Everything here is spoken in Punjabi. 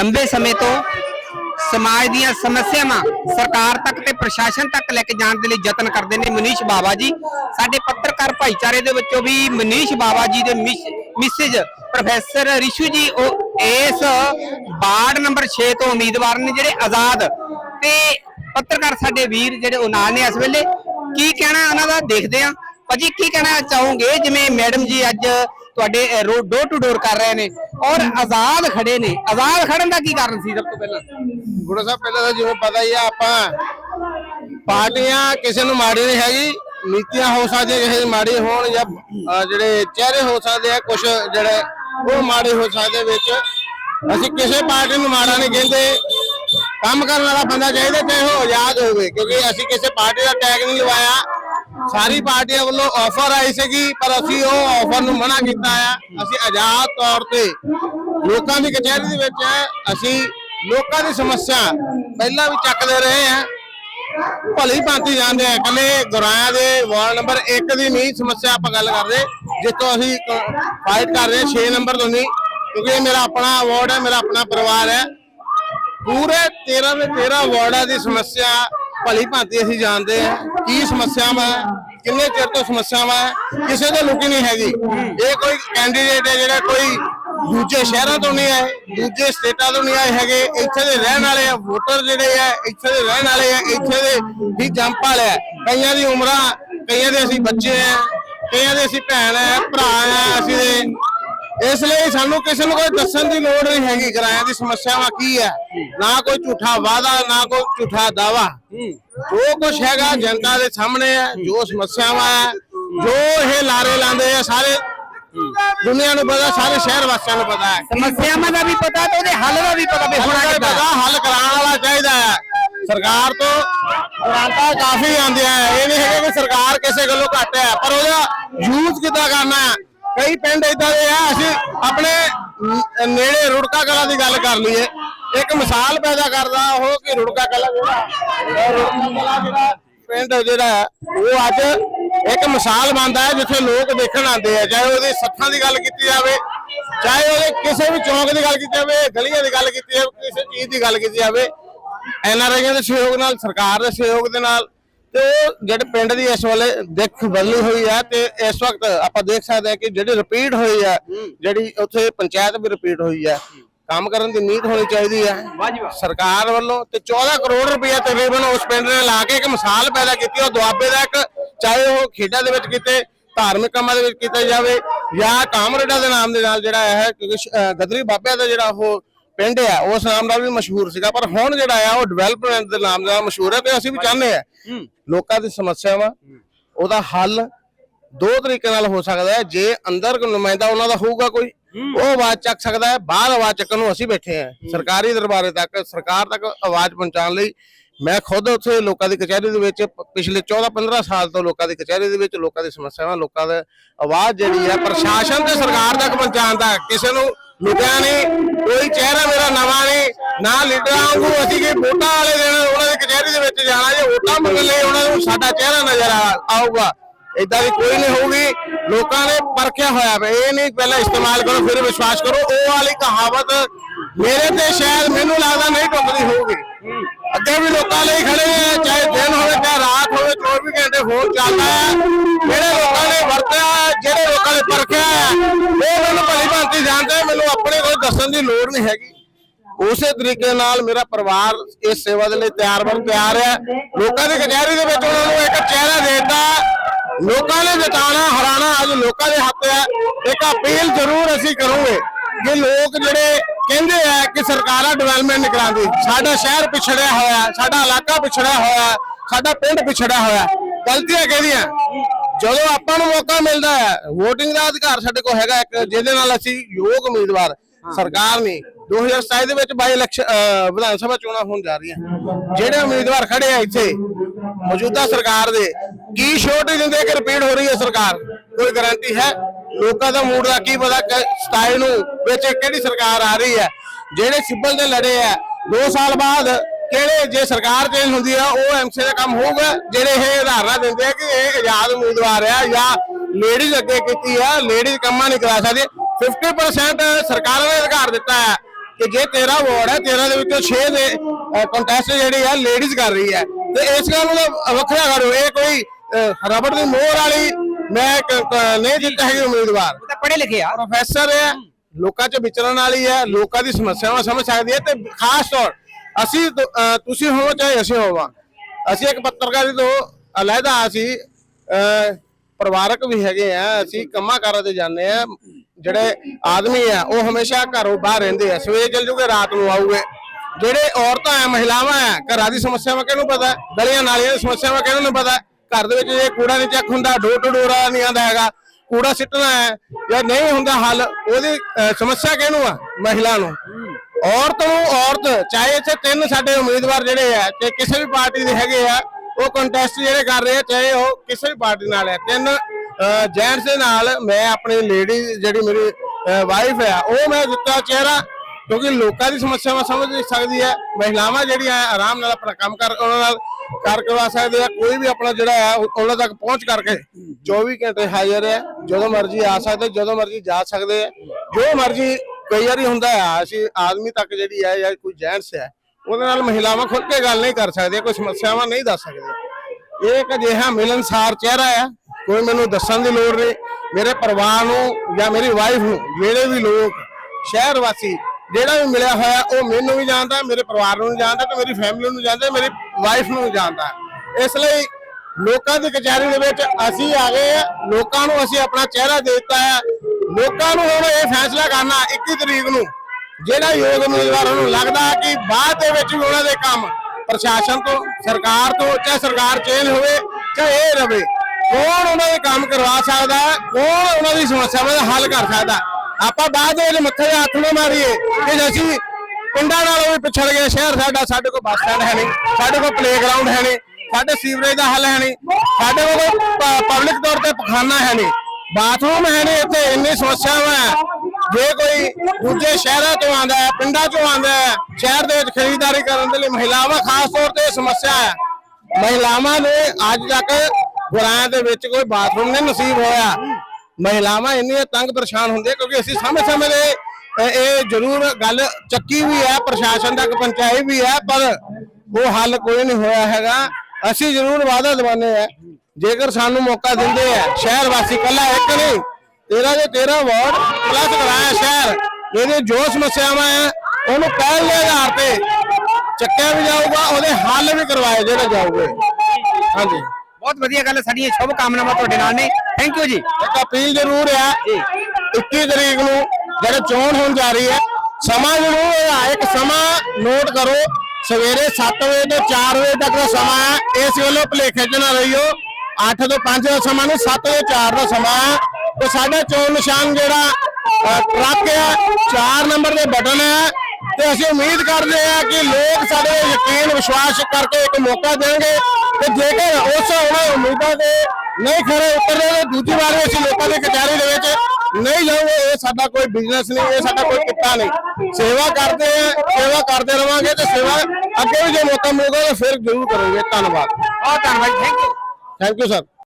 ਲੰਬੇ ਸਮੇਂ ਤੋਂ ਸਮਾਜ ਦੀਆਂ ਸਮੱਸਿਆਵਾਂ ਸਰਕਾਰ ਤੱਕ ਤੇ ਪ੍ਰਸ਼ਾਸਨ ਤੱਕ ਲੈ ਕੇ ਜਾਣ ਦੇ ਲਈ ਯਤਨ ਕਰਦੇ ਨੇ ਮਨੀਸ਼ ਬਾਵਾ ਜੀ। ਸਾਡੇ ਪੱਤਰਕਾਰ ਭਾਈਚਾਰੇ ਦੇ ਵਿੱਚੋਂ ਵੀ ਮਨੀਸ਼ ਬਾਵਾ ਜੀ ਦੇ ਮਿਸਿਜ ਪ੍ਰੋਫੈਸਰ ਰਿਸ਼ੂ ਜੀ, ਉਹ ਇਸ ਵਾਰਡ ਨੰਬਰ 6 ਤੋਂ ਉਮੀਦਵਾਰ ਨੇ ਜਿਹੜੇ ਆਜ਼ਾਦ ਤੇ ਪੱਤਰਕਾਰ ਸਾਡੇ ਵੀਰ ਜਿਹੜੇ ਉਹ ਨਾਲ ਨੇ ਇਸ ਵੇਲੇ। ਕੀ ਕਹਿਣਾ ਉਹਨਾਂ ਦਾ? ਦੇਖਦੇ ਆ ਭਾਜੀ, ਕੀ ਕਹਿਣਾ ਚਾਹੋਗੇ? ਜਿਵੇਂ ਮੈਡਮ ਜੀ ਅੱਜ ਤੁਹਾਡੇ ਡੋਰ ਟੂ ਡੋਰ ਕਰ ਰਹੇ ਨੇ ਔਰ ਆਜ਼ਾਦ ਖੜੇ ਨੇ। ਆਜ਼ਾਦ ਖੜਨ ਦਾ ਕੀ ਕਾਰਨ ਸੀ ਸਭ ਤੋਂ ਪਹਿਲਾਂ? ਗੁਰੂ ਸਾਹਿਬ, ਪਹਿਲਾਂ ਤਾਂ ਜਿਵੇਂ ਪਤਾ ਹੀ ਆ, ਆਪਾਂ ਪਾਰਟੀਆਂ ਕਿਸੇ ਨੂੰ ਮਾੜੀ ਨਹੀਂ ਹੈਗੀ, ਨੀਤੀਆਂ ਹੋ ਸਕਦੀਆਂ, ਕਿਸੇ ਮਾੜੀ ਹੋਣ ਜਾਂ ਜਿਹੜੇ ਚਿਹਰੇ ਹੋ ਸਕਦੇ ਆ ਕੁਝ ਜਿਹੜੇ ਉਹ ਮਾੜੇ ਹੋ ਸਕਦੇ ਵਿੱਚ। ਅਸੀਂ ਕਿਸੇ ਪਾਰਟੀ ਨੂੰ ਮਾੜਾ ਨਹੀਂ ਕਹਿੰਦੇ। ਕੰਮ ਕਰਨ ਵਾਲਾ ਬੰਦਾ ਚਾਹੀਦਾ, ਚਾਹੇ ਉਹ ਆਜ਼ਾਦ ਹੋਵੇ, ਕਿਉਂਕਿ ਅਸੀਂ ਕਿਸੇ ਪਾਰਟੀ ਦਾ ਟੈਗ ਨਹੀਂ ਲਵਾਇਆ। ਸਾਰੀ ਪਾਰਟੀਆਂ ਵੱਲੋਂ ਆਫਰ ਆਈ ਸੀਗੀ, ਪਰ ਅਸੀਂ ਉਹ ਆਫਰ ਨੂੰ ਮਨਾ ਕੀਤਾ ਆ। ਅਸੀਂ ਆਜ਼ਾਦ ਤੌਰ ਤੇ ਲੋਕਾਂ ਦੀ ਕਚਹਿਰੀ ਦੇ ਵਿੱਚ ਅਸੀਂ ਲੋਕਾਂ ਦੀ ਸਮੱਸਿਆ ਪਹਿਲਾਂ ਵੀ ਚੱਕਦੇ ਰਹੇ ਆ। ਭਲੀ ਭਾਂਤੀ ਜਾਂਦੇ ਆ ਕੱਲੇ ਗੁਰਾਇਆ ਦੇ ਵਾਰਡ ਨੰਬਰ 1 ਦੀ ਨਹੀਂ ਸਮੱਸਿਆ ਆਪਾਂ ਗੱਲ ਕਰਦੇ। ਜਿਸ ਤੋਂ ਅਸੀਂ ਫਾਈਟ ਕਰ ਰਹੇ 6 ਨੰਬਰ ਤੋਂ ਨਹੀਂ, ਕਿਉਂਕਿ ਇਹ ਮੇਰਾ ਆਪਣਾ ਵਾਰਡ ਹੈ, ਮੇਰਾ ਆਪਣਾ ਪਰਿਵਾਰ ਹੈ। ਪੂਰੇ 13 ਦੇ 13 ਵਾਰਡਾਂ ਦੀ ਸਮੱਸਿਆ ਭਲੀ ਭਾਂਤੀ ਅਸੀਂ ਜਾਣਦੇ ਆ ਕੀ ਸਮੱਸਿਆਵਾਂ ਹੈ, ਕਿੰਨੇ ਚਿਰ ਤੋਂ ਸਮੱਸਿਆਵਾਂ ਕਿਸੇ ਦੇ ਲੁਕੀ ਨਹੀਂ ਹੈਗੀ। ਇਹ ਕੋਈ ਕੈਂਡੀਡੇਟ ਹੈ ਜਿਹੜਾ ਕੋਈ ਦੂਜੇ ਸ਼ਹਿਰਾਂ ਤੋਂ ਨਹੀਂ ਆਏ ਦੂਜੇ ਸਟੇਟਾਂ ਤੋਂ ਨਹੀਂ ਆਏ ਹੈਗੇ ਇੱਥੇ ਦੇ ਰਹਿਣ ਵਾਲੇ ਆ ਵੋਟਰ ਜਿਹੜੇ ਆ ਇੱਥੇ ਦੇ ਰਹਿਣ ਵਾਲੇ ਆ ਇੱਥੇ ਦੇ ਹੀ ਜੰਪ ਵਾਲੇ ਆ। ਕਈਆਂ ਦੀ ਉਮਰਾਂ ਕਈਆਂ ਦੇ ਅਸੀਂ ਬੱਚੇ ਆ ਕਈਆਂ ਦੇ ਅਸੀਂ ਭੈਣ ਆ ਭਰਾ ਆ ਅਸੀਂ ਦੇ ਇਸ ਲਈ ਸਾਨੂੰ ਕਿਸੇ ਨੂੰ ਕੋਈ ਦੱਸਣ ਦੀ ਲੋੜ ਨਹੀਂ ਹੈਗੀ ਕਿਰਾਇਆਂ ਦੀ ਸਮੱਸਿਆਵਾਂ ਕੀ ਹੈ? ਨਾ ਕੋਈ ਝੂਠਾ ਵਾਅਦਾ ਨਾ ਕੋਈ ਝੂਠਾ ਦਾਵਾ ਜੋ ਕੁਝ ਹੈਗਾ ਜਨਤਾ ਦੇ ਸਾਹਮਣੇ ਹੈ ਜੋ ਸਮੱਸਿਆਵਾਂ ਹੈ ਜੋ ਇਹ ਲਾਰੇ ਲਾਉਂਦੇ ਆ ਸਾਰੇ ਦੁਨੀਆ ਨੂੰ ਪਤਾ ਸਾਰੇ ਸ਼ਹਿਰ ਵਾਸੀਆਂ ਨੂੰ ਪਤਾ ਹੈ। ਸਮੱਸਿਆਵਾਂ ਦਾ ਵੀ ਪਤਾ ਤੇ ਉਹਦੇ ਹੱਲ ਦਾ ਵੀ ਪਤਾ ਵੀ ਹੁਣ ਕਿੱਦਾਂ ਪਤਾ ਹੱਲ ਕਰਾਉਣ ਵਾਲਾ ਚਾਹੀਦਾ ਹੈ। ਸਰਕਾਰ ਤੋਂ ਗ੍ਰਾਂਟਾਂ ਕਾਫੀ ਆਉਂਦੀਆਂ ਇਹ ਨਹੀਂ ਹੈਗਾ ਕਿ ਸਰਕਾਰ ਕਿਸੇ ਗੱਲੋਂ ਘੱਟ ਹੈ ਪਰ ਉਹਦਾ ਯੂਜ਼ ਕਿੱਦਾਂ ਕਰਨਾ ਹੈ? ਕਈ ਪਿੰਡ ਇਦਾਂ ਦੇ ਆ, ਅਸੀਂ ਆਪਣੇ ਨੇੜੇ ਰੁੜਕਾ ਕਲਾ ਦੀ ਗੱਲ ਕਰ ਲਈਏ। ਇੱਕ ਮਿਸਾਲ ਪੈਦਾ ਕਰਦਾ ਉਹ ਕਿ ਰੁੜਕਾ ਕਲਾ ਜਿਹੜਾ ਰੁੜਕਾ ਕਲਾ ਜਿਹੜਾ ਪਿੰਡ ਜਿਹੜਾ ਉਹ ਅੱਜ ਇੱਕ ਮਿਸਾਲ ਬਣਦਾ ਹੈ ਜਿੱਥੇ ਲੋਕ ਦੇਖਣ ਆਉਂਦੇ ਆ। ਚਾਹੇ ਉਹਦੀ ਸੱਥਾਂ ਦੀ ਗੱਲ ਕੀਤੀ ਜਾਵੇ, ਚਾਹੇ ਉਹਦੇ ਕਿਸੇ ਵੀ ਚੌਂਕ ਦੀ ਗੱਲ ਕੀਤੀ ਜਾਵੇ, ਗਲੀਆਂ ਦੀ ਗੱਲ ਕੀਤੀ ਜਾਵੇ, ਕਿਸੇ ਚੀਜ਼ ਦੀ ਗੱਲ ਕੀਤੀ ਜਾਵੇ ਐਨਆਰਆਈਆਂ ਦੇ ਸਹਿਯੋਗ ਨਾਲ, ਸਰਕਾਰ ਦੇ ਸਹਿਯੋਗ ਦੇ ਨਾਲ ਤੇ ਉਹ ਜਿਹੜੇ ਪਿੰਡ ਦੀ ਇਸ ਵੇਲੇ ਦਿੱਖ ਬਦਲੀ ਹੋਈ ਹੈ ਤੇ ਇਸ ਵਕਤ ਆਪਾਂ ਦੇਖ ਸਕਦੇ ਹਾਂ ਕਿ ਜਿਹੜੀ ਰਿਪੀਟ ਹੋਈ ਹੈ। ਜਿਹੜੀ ਉੱਥੇ ਪੰਚਾਇਤ ਵੀ ਰਿਪੀਟ ਹੋਈ ਹੈ। ਕੰਮ ਕਰਨ ਦੀ ਨੀਤ ਹੋਣੀ ਚਾਹੀਦੀ ਹੈ ਸਰਕਾਰ ਵੱਲੋਂ ਤੇ 14 ਕਰੋੜ ਰੁਪਏ ਤਕਰੀਬਨ ਉਸ ਪਿੰਡ ਨੇ ਲਾ ਕੇ ਇੱਕ ਮਿਸਾਲ ਪੈਦਾ ਕੀਤੀ ਉਹ ਦੁਆਬੇ ਦਾ ਇੱਕ ਚਾਹੇ ਉਹ ਖੇਡਾਂ ਦੇ ਵਿੱਚ ਕਿਤੇ ਧਾਰਮਿਕ ਕੰਮਾਂ ਦੇ ਵਿੱਚ ਕੀਤਾ ਜਾਵੇ ਜਾਂ ਕਾਮਰੇਡਾ ਦੇ ਨਾਮ ਦੇ ਨਾਲ ਜਿਹੜਾ ਹੈ ਕਿਉਂਕਿ ਗਦਰੀ ਬਾਬਿਆਂ ਦਾ ਜਿਹੜਾ ਉਹ ਪਿੰਡ ਹੈ ਉਸ ਨਾਮ ਦਾ ਵੀ ਮਸ਼ਹੂਰ ਸੀਗਾ ਪਰ ਹੁਣ ਜਿਹੜਾ ਆ ਉਹ ਡਿਵੈਲਪਮੈਂਟ ਦੇ ਨਾਮ ਨਾਲ ਮਸ਼ਹੂਰ ਹੈ ਤੇ ਅਸੀਂ ਵੀ ਚਾਹੁੰਦੇ ਆ। ਲੋਕਾਂ ਦੀ ਸਮੱਸਿਆਵਾਂ ਉਹਦਾ ਹੱਲ ਦੋ ਤਰੀਕੇ ਨਾਲ ਹੋ ਸਕਦਾ ਹੈ। ਜੇ ਅੰਦਰ ਕੋਈ ਨੁਮਾਇੰਦਾ ਉਹਨਾਂ ਦਾ ਹੋਊਗਾ ਕੋਈ ਉਹ ਆਵਾਜ਼ ਚੱਕ ਸਕਦਾ ਹੈ ਬਾਹਰ ਆਵਾਜ਼ ਚੱਕਣ ਨੂੰ ਅਸੀਂ ਬੈਠੇ ਆ ਸਰਕਾਰੀ ਦਰਬਾਰੇ ਤੱਕ ਸਰਕਾਰ ਤੱਕ ਆਵਾਜ਼ ਪਹੁੰਚਾਉਣ ਲਈ ਮੈਂ ਖੁਦ ਉੱਥੇ ਲੋਕਾਂ ਦੀ ਕਚਹਿਰੀ ਦੇ ਵਿੱਚ ਪਿਛਲੇ 14-15 ਸਾਲ ਤੋਂ ਲੋਕਾਂ ਦੀ ਕਚਹਿਰੀ ਦੇ ਵਿੱਚ ਲੋਕਾਂ ਦੀ ਸਮੱਸਿਆਵਾਂ ਲੋਕਾਂ ਦਾ ਆਵਾਜ਼ ਜਿਹੜੀ ਹੈ ਪ੍ਰਸ਼ਾਸਨ ਤੇ ਸਰਕਾਰ ਤੱਕ ਪਹੁੰਚਾਉਂਦਾ ਕਿਸੇ ਨੂੰ ਲੁਕਿਆ ਨਹੀਂ ਕੋਈ ਚਿਹਰਾ ਮੇਰਾ ਨਵਾਂ ਨਹੀਂ ਨਾ ਲੀਡਰਾਂ ਵਾਂਗੂ ਅਸੀਂ ਕਿ ਵੋਟਾਂ ਵਾਲੇ ਦਿਨ ਉਹਨਾਂ ਦੀ ਕਚਹਿਰੀ ਦੇ ਵਿੱਚ ਜਾਣਾ ਜੇ ਵੋਟਾਂ ਮੰਗਣ ਲਈ ਉਹਨਾਂ ਨੂੰ ਸਾਡਾ ਚਿਹਰਾ ਨਜ਼ਰ ਆਊਗਾ। ਇਦਾਂ ਦੀ ਕੋਈ ਨਹੀਂ ਹੋਊਗੀ। ਲੋਕਾਂ ਨੇ ਪਰਖਿਆ ਹੋਇਆ ਵਾ ਇਹ ਨਹੀਂ ਪਹਿਲਾਂ ਇਸਤੇਮਾਲ ਕਰੋ ਫਿਰ ਵਿਸ਼ਵਾਸ ਕਰੋ। ਉਹ ਵਾਲੀ ਕਹਾਵਤ ਮੇਰੇ ਤੇ ਸ਼ਾਇਦ ਮੈਨੂੰ ਲੱਗਦਾ ਨਹੀਂ ਟੁੱਟਦੀ ਹੋਊਗੀ। ਅੱਗੇ ਵੀ ਲੋਕਾਂ ਲਈ ਖੜੇ ਆ ਚਾਹੇ ਦਿਨ ਹੋਵੇ ਚਾਹੇ ਰਾਤ ਹੋਵੇ 24 ਘੰਟੇ ਫੋਨ ਚੱਲਦਾ ਹੈ ਜਿਹੜੇ ਲੋਕਾਂ ਨੇ ਵਰਤਿਆ ਹੈ, ਜਿਹੜੇ ਲੋਕਾਂ ਨੇ ਪਰਖਿਆ ਹੈ, ਉਹ ਮੈਨੂੰ ਭਲੀ ਭਾਂਤੀ ਜਾਣਦੇ ਆ, ਮੈਨੂੰ ਆਪਣੇ ਕੋਲ ਦੱਸਣ ਦੀ ਲੋੜ ਨਹੀਂ ਹੈਗੀ। ਉਸੇ ਤਰੀਕੇ ਨਾਲ ਮੇਰਾ ਪਰਿਵਾਰ ਇਸ ਸੇਵਾ ਦੇ ਲਈ ਤਿਆਰ ਬਰ ਤਿਆਰ ਹੈ। ਲੋਕਾਂ ਦੀ ਕਚਹਿਰੀ ਦੇ ਵਿੱਚ ਉਹਨਾਂ ਨੂੰ ਇੱਕ ਚਿਹਰਾ ਦੇਤਾ ਲੋਕਾਂ ਨੇ ਜਿਤਾਣਾ ਹਰਾਣਾ ਅੱਜ ਲੋਕਾਂ ਦੇ ਹੱਥ ਹੈ। ਇੱਕ ਅਪੀਲ ਜ਼ਰੂਰ ਅਸੀਂ ਕਰੂਗੇ ਕਿ ਲੋਕ ਜਿਹੜੇ ਕਹਿੰਦੇ ਆ ਕਿ ਸਰਕਾਰਾਂ ਡਿਵੈਲਪਮੈਂਟ ਨਹੀਂ ਕਰਾਉਂਦੀ, ਸਾਡਾ ਸ਼ਹਿਰ ਪਿਛੜਿਆ ਹੋਇਆ, ਸਾਡਾ ਇਲਾਕਾ ਪਿਛੜਿਆ ਹੋਇਆ, ਸਾਡਾ ਪਿੰਡ ਪਿਛੜਿਆ ਹੋਇਆ, ਗਲਤੀਆਂ ਕਿਹਦੀਆਂ ਜਦੋਂ ਆਪਾਂ ਨੂੰ ਮੌਕਾ ਮਿਲਦਾ ਹੈ, VOTING ਦਾ ਅਧਿਕਾਰ ਸਾਡੇ ਕੋਲ ਹੈਗਾ ਇੱਕ, ਜਿਹਦੇ ਨਾਲ ਅਸੀਂ ਯੋਗ ਉਮੀਦਵਾਰ ਸਰਕਾਰ ਨੇ 2027 ਦੇ ਵਿੱਚ ਬਾਈ ਇਲੈਕਸ਼ਨ ਵਿਧਾਨ ਸਭਾ ਚੋਣਾਂ ਹੋਣ ਜਾ ਰਹੀਆਂ। ਜਿਹੜੇ ਉਮੀਦਵਾਰ ਖੜੇ ਆ ਇੱਥੇ, ਮੌਜੂਦਾ ਸਰਕਾਰ ਦੇ, ਕੀ ਛੋਟ ਦਿੰਦੇ ਕਿ ਰਿਪੀਟ ਹੋ ਰਹੀ ਹੈ ਸਰਕਾਰ? ਕੋਈ ਗਾਰੰਟੀ ਹੈ? ਲੋਕਾਂ ਦਾ ਮੂਡ ਦਾ ਕੀ ਪਤਾ 27 ਨੂੰ ਵਿੱਚ ਕਿਹੜੀ ਸਰਕਾਰ ਆ ਰਹੀ ਹੈ? ਜਿਹੜੇ ਸਿੱਬਲ ਦੇ ਲੜੇ ਆ 2 ਸਾਲ ਬਾਅਦ ਕਿਹੜੇ ਜੇ ਸਰਕਾਰ ਚੇਂਜ ਹੁੰਦੀ ਆ, ਉਹ ਐਮਸੀ ਦਾ ਕੰਮ ਹੋਊਗਾ, ਜਿਹੜੇ ਇਹ ਉਦਾਹਰਨਾਂ ਦਿੰਦੇ ਆ ਕਿ ਇਹ ਆਜ਼ਾਦ ਉਮੀਦਵਾਰ ਆ ਜਾਂ ਲੇਡੀਜ਼ ਅੱਗੇ ਕੀਤੀ ਆ ਲੇਡੀਜ਼ ਕੰਮਾਂ ਨਹੀਂ ਕਰਾ ਸਕਦੀ। 50% ਸਰਕਾਰਾਂ ਨੇ ਅਧਿਕਾਰ ਦਿੱਤਾ ਹੈ ਕਿ ਜੇ 13 ਵਾਰਡ ਹੈ 13 ਦੇ ਵਿੱਚੋਂ 6 ਦੇ ਕੰਟੈਸਟ ਜਿਹੜੀ ਹੈ ਲੇਡੀਜ਼ ਕਰ ਰਹੀ ਹੈ। ਤੇ ਇਸ ਗੱਲ ਨੂੰ ਵੱਖਰਾ ਕਰੋ ਇਹ ਕੋਈ ਰਬੜ ਦੀ ਮੋਹਰ ਵਾਲੀ ਮੈਂ ਨਹੀਂ ਜਿੱਤ ਹੈਗੀ ਉਮੀਦਵਾਰ। ਤਾਂ ਪੜ੍ਹੇ ਲਿਖੇ ਆ। ਪ੍ਰੋਫੈਸਰ ਹੈ ਲੋਕਾਂ 'ਚ ਵਿਚਰਨ ਵਾਲੀ ਹੈ ਲੋਕਾਂ ਦੀ ਸਮੱਸਿਆਵਾਂ ਸਮਝ ਸਕਦੀ ਹੈ ਤੇ ਖਾਸ ਤੌਰ ਅਸੀਂ ਤੁਸੀਂ ਹੋਵੋ ਚਾਹੇ ਅਸੀਂ ਹੋਵਾਂ। ਅਸੀਂ ਇੱਕ ਪੱਤਰਕਾਰੀ ਤੋਂ ਅਲੱਗਾ ਅਸੀਂ ਅਹ ਪਰਿਵਾਰਕ ਵੀ ਹੈਗੇ ਆ, ਅਸੀਂ ਕੰਮਾਂ ਕਾਰਾਂ ਤੇ ਜਾਂਦੇ ਆ। ਜਿਹੜੇ ਆਦਮੀ ਆ, ਉਹ ਹਮੇਸ਼ਾ ਘਰੋਂ ਬਾਹਰ ਰਹਿੰਦੇ ਆ। ਸਵੇਰ ਚੱਲ ਜੂਗੇ, ਰਾਤ ਨੂੰ ਆਉਗੇ ਜਿਹੜੇ ਔਰਤਾਂ ਆ, ਮਹਿਲਾਵਾਂ ਆ, ਘਰਾਂ ਦੀ ਸਮੱਸਿਆਵਾਂ ਕਿਹਨੂੰ ਪਤਾ? ਗਲੀਆਂ ਨਾਲੀਆਂ ਦੀ ਸਮੱਸਿਆਵਾਂ ਕਿਹਨੂੰ ਨਹੀਂ ਪਤਾ? ਘਰ ਦੇ ਵਿੱਚ ਜੇ ਕੂੜਾ ਨਹੀਂ ਚੱਕ ਹੁੰਦਾ ਡੋਰ ਟੂ ਡੋਰਾ ਨਹੀਂ ਆਉਂਦਾ ਹੈਗਾ, ਕੂੜਾ ਸਿੱਟਣਾ ਹੈ ਜਾਂ ਨਹੀਂ ਹੁੰਦਾ ਹੱਲ, ਉਹਦੀ ਸਮੱਸਿਆ ਕਿਹਨੂੰ ਆ? ਮਹਿਲਾ ਨੂੰ। ਔਰਤ ਨੂੰ ਔਰਤ, ਚਾਹੇ ਇੱਥੇ ਤਿੰਨ ਸਾਡੇ ਉਮੀਦਵਾਰ ਜਿਹੜੇ ਆ ਤੇ ਕਿਸੇ ਵੀ ਪਾਰਟੀ ਦੇ ਹੈਗੇ ਆ ਉਹ ਕੰਟੈਸਟ ਜਿਹੜੇ ਕਰ ਰਹੇ ਆ, ਚਾਹੇ ਉਹ ਕਿਸੇ ਵੀ ਪਾਰਟੀ ਨਾਲ ਹੈ। ਤਿੰਨ ਜੈਂਟਸ ਦੇ ਨਾਲ ਮੈਂ ਆਪਣੀ ਲੇਡੀ ਜਿਹੜੀ ਮੇਰੀ ਵਾਈਫ ਹੈ ਉਹ ਮੈਂ ਦਿੱਤਾ ਚਿਹਰਾ, ਕਿਉਂਕਿ ਲੋਕਾਂ ਦੀ ਸਮੱਸਿਆਵਾਂ ਸਮਝ ਸਕਦੀ ਹੈ। ਮਹਿਲਾਵਾਂ ਜਿਹੜੀਆਂ ਆਰਾਮ ਨਾਲ ਆਪਣਾ ਕੰਮ ਕਰ, ਉਹਨਾਂ ਨਾਲ ਕਰ ਕਰਵਾ ਸਕਦੇ ਆ। ਕੋਈ ਵੀ ਆਪਣਾ ਜਿਹੜਾ ਹੈ ਉਹਨਾਂ ਤੱਕ ਪਹੁੰਚ ਕਰਕੇ 24 ਘੰਟੇ ਹਾਜ਼ਰ ਹੈ। ਜਦੋਂ ਮਰਜ਼ੀ ਆ ਸਕਦੇ, ਜਦੋਂ ਮਰਜ਼ੀ ਜਾ ਸਕਦੇ ਆ ਜੋ ਮਰਜ਼ੀ ਕਈ ਵਾਰੀ ਹੁੰਦਾ ਹੈ ਅਸੀਂ ਆਦਮੀ ਤੱਕ ਜਿਹੜੀ ਹੈ ਜਾਂ ਕੋਈ ਜੈਂਟਸ ਹੈ ਉਹਦੇ ਨਾਲ ਮਹਿਲਾਵਾਂ ਖੁੱਲ ਕੇ ਗੱਲ ਨਹੀਂ ਕਰ ਸਕਦੀਆਂ, ਕੋਈ ਸਮੱਸਿਆਵਾਂ ਨਹੀਂ ਦੱਸ ਸਕਦੀਆਂ। ਇਹ ਇੱਕ ਅਜਿਹਾ ਮਿਲਨਸਾਰ ਚਿਹਰਾ ਹੈ ਕੋਈ ਮੈਨੂੰ ਦੱਸਣ ਦੀ ਲੋੜ ਨਹੀਂ। ਮੇਰੇ ਪਰਿਵਾਰ ਨੂੰ ਜਾਂ ਮੇਰੀ ਵਾਈਫ ਨੂੰ, ਜਿਹੜੇ ਵੀ ਲੋਕ, ਸ਼ਹਿਰ ਵਾਸੀ, ਜਿਹੜਾ ਵੀ ਮਿਲਿਆ ਹੋਇਆ, ਉਹ ਮੈਨੂੰ ਵੀ ਜਾਣਦਾ, ਮੇਰੇ ਪਰਿਵਾਰ ਨੂੰ ਵੀ ਜਾਣਦਾ ਤੇ ਮੇਰੀ ਫੈਮਿਲੀ ਨੂੰ ਜਾਣਦਾ, ਮੇਰੀ ਵਾਈਫ ਨੂੰ ਵੀ ਜਾਣਦਾ। ਇਸ ਲਈ ਲੋਕਾਂ ਦੀ ਕਚਹਿਰੀ ਦੇ ਵਿੱਚ ਅਸੀਂ ਆ ਗਏ ਲੋਕਾਂ ਨੂੰ ਅਸੀਂ ਆਪਣਾ ਚਿਹਰਾ ਦੇ ਦਿੱਤਾ ਹੈ ਲੋਕਾਂ ਨੂੰ ਹੁਣ ਇਹ ਫੈਸਲਾ ਕਰਨਾ 21 ਤਰੀਕ ਨੂੰ ਜਿਹੜਾ ਯੋਗ ਉਮੀਦਵਾਰਾਂ ਨੂੰ ਲੱਗਦਾ ਹੈ ਕਿ ਬਾਅਦ ਦੇ ਵਿੱਚ ਵੀ ਉਹਨਾਂ ਦੇ ਕੰਮ ਪ੍ਰਸ਼ਾਸਨ ਤੋਂ, ਸਰਕਾਰ ਤੋਂ ਚਾਹੇ ਸਰਕਾਰ ਚੇਂਜ ਹੋਵੇ ਚਾਹੇ ਇਹ ਰਵੇ, ਕੌਣ ਉਹਨਾਂ ਦੇ ਕੰਮ ਕਰਵਾ ਸਕਦਾ ਹੈ, ਕੌਣ ਉਹਨਾਂ ਦੀ ਸਮੱਸਿਆਵਾਂ ਦਾ ਹੱਲ ਕਰ ਸਕਦਾ ਆਪਾਂ ਬਾਅਦ ਦੇ ਵਿੱਚ ਮੱਥੇ 'ਤੇ ਹੱਥ ਨਾ ਮਾਰੀਏ ਕਿ ਅਸੀਂ ਪਿੰਡਾਂ ਨਾਲੋਂ ਵੀ ਪਿਛੜ ਗਏ, ਸ਼ਹਿਰ ਸਾਡਾ, ਸਾਡੇ ਕੋਲ ਬੱਸ ਸਟੈਂਡ ਹੈ ਨਹੀਂ, ਸਾਡੇ ਕੋਲ ਪਲੇਗਰਾਉਂਡ ਹੈ ਨਹੀਂ, ਸਾਡੇ ਸੀਵਰੇਜ ਦਾ ਹੱਲ ਹੈ ਨਹੀਂ, ਸਾਡੇ ਕੋਲ ਪਬਲਿਕ ਤੌਰ ਤੇ ਪਖਾਨਾ ਹੈ ਨਹੀਂ ਬਾਥਰੂਮ ਹੈ ਨਹੀਂ ਇੱਥੇ, ਇੰਨੀ ਸਮੱਸਿਆਵਾਂ ਹੈ। ਜੇ ਕੋਈ ਦੂਜੇ ਸ਼ਹਿਰਾਂ ਤੋਂ ਆਂਦਾ ਹੈ, ਪਿੰਡਾਂ ਤੋਂ ਆਂਦਾ ਹੈ, ਸ਼ਹਿਰ ਦੇ ਵਿੱਚ ਖਰੀਦਦਾਰੀ ਕਰਨ ਦੇ ਲਈ ਮਹਿਲਾਵਾਂ, ਖਾਸ ਤੌਰ ਤੇ ਸਮੱਸਿਆ ਹੈ। ਮਹਿਲਾਵਾਂ ਨੇ ਅੱਜ ਤੱਕ ਗੁਰਾਂ ਦੇ ਵਿੱਚ ਕੋਈ ਬਾਥਰੂਮ ਨਹੀਂ ਨਸੀਬ ਹੋਇਆ। ਮਹਿਲਾਵਾਂ ਇੰਨੀਆਂ ਤੰਗ ਪਰੇਸ਼ਾਨ ਹੁੰਦੀਆਂ ਕਿਉਂਕਿ ਅਸੀਂ ਸਮੇਂ-ਸਮੇਂ ਦੇ ਇਹ- ਜ਼ਰੂਰ ਗੱਲ ਚੱਕੀ ਵੀ ਹੈ, ਪ੍ਰਸ਼ਾਸਨ ਤੱਕ ਪਹੁੰਚਾਈ ਵੀ ਹੈ, ਪਰ ਉਹ ਹੱਲ ਕੋਈ ਨਹੀਂ ਹੋਇਆ ਹੈਗਾ। ਅਸੀਂ ਜ਼ਰੂਰ ਵਾਅਦਾ ਦਿਵਾਨੇ ਆ ਜੇਕਰ ਸਾਨੂੰ ਮੌਕਾ ਦਿੰਦੇ ਆ ਸ਼ਹਿਰ ਵਾਸੀ ਕੱਲਾ ਇੱਕ ਨਹੀਂ 13 ਦੇ 13 ਵਾਰਡ ਪਲੱਸ ਕਰਾਇਆ ਸ਼ਹਿਰ। ਇਹਦੇ ਜੋ ਸਮੱਸਿਆਵਾਂ ਆ ਉਹਨੂੰ ਪਹਿਲੇ ਆਧਾਰ ਤੇ ਚੱਕਿਆ ਵੀ ਜਾਊਗਾ ਉਹਦੇ ਹੱਲ ਵੀ ਕਰਵਾਏ ਜਿਹੜੇ ਜਾਊਗੇ। ਹਾਂਜੀ। ਬਹੁਤ ਵਧੀਆ ਗੱਲ ਹੈ, ਸਾਡੀਆਂ ਸ਼ੁਭ ਕਾਮਨਾਵਾਂ ਤੁਹਾਡੇ ਨਾਲ ਨੇ। ਥੈਂਕ ਯੂ ਜੀ। ਇੱਕ ਅਪੀਲ ਜ਼ਰੂਰ ਹੈ 21 ਤਰੀਕ ਨੂੰ ਜਿਹੜੇ ਚੋਣ ਹੋਣ ਜਾ ਰਹੀ ਹੈ ਸਮਾਂ ਜ਼ਰੂਰ ਹੈ ਇੱਕ ਸਮਾਂ ਨੋਟ ਕਰੋ ਸਵੇਰੇ 7 ਵਜੇ ਤੋਂ 4 ਵਜੇ ਤੱਕ ਦਾ ਸਮਾਂ ਹੈ। ਇਸ ਵੱਲੋਂ ਭੁਲੇਖੇ 'ਚ ਨਾ ਰਹੀਓ। 8 ਤੋਂ 5 ਦਾ ਸਮਾਂ ਨਹੀਂ 7 ਤੋਂ 4 ਦਾ ਸਮਾਂ ਹੈ। ਤੇ ਸਾਡਾ ਚੋਣ ਨਿਸ਼ਾਨ ਜਿਹੜਾ ਟਰੱਕ ਹੈ 4 ਨੰਬਰ ਦੇ ਬਟਨ ਹੈ। ਤੇ ਅਸੀਂ ਉਮੀਦ ਕਰਦੇ ਹਾਂ ਕਿ ਲੋਕ ਸਾਡੇ ਯਕੀਨ ਵਿਸ਼ਵਾਸ ਕਰਕੇ ਇੱਕ ਮੌਕਾ ਦੇਣਗੇ। ਤੇ ਜੇਕਰ ਉਸ ਉਹਨਾਂ ਉਮੀਦਾਂ ਦੇ ਨਹੀਂ ਖਰੇ ਉਤਰਦੇ ਤਾਂ ਦੂਜੀ ਵਾਰ ਵੀ ਅਸੀਂ ਲੋਕਾਂ ਦੀ ਕਚਹਿਰੀ ਦੇ ਵਿੱਚ ਨਹੀਂ ਜਾਵਾਂਗੇ ਇਹ ਸਾਡਾ ਕੋਈ ਬਿਜ਼ਨਸ ਨਹੀਂ ਇਹ ਸਾਡਾ ਕੋਈ ਕਿੱਤਾ ਨਹੀਂ। ਸੇਵਾ ਕਰਦੇ ਆ ਸੇਵਾ ਕਰਦੇ ਰਵਾਂਗੇ ਤੇ ਸੇਵਾ ਅੱਗੇ ਵੀ ਜੇ ਮੌਕਾ ਮਿਲੂਗਾ ਤਾਂ ਫਿਰ ਜ਼ਰੂਰ ਕਰਾਂਗੇ। ਧੰਨਵਾਦ। ਬਹੁਤ ਧੰਨਵਾਦ। Thank you thank you sir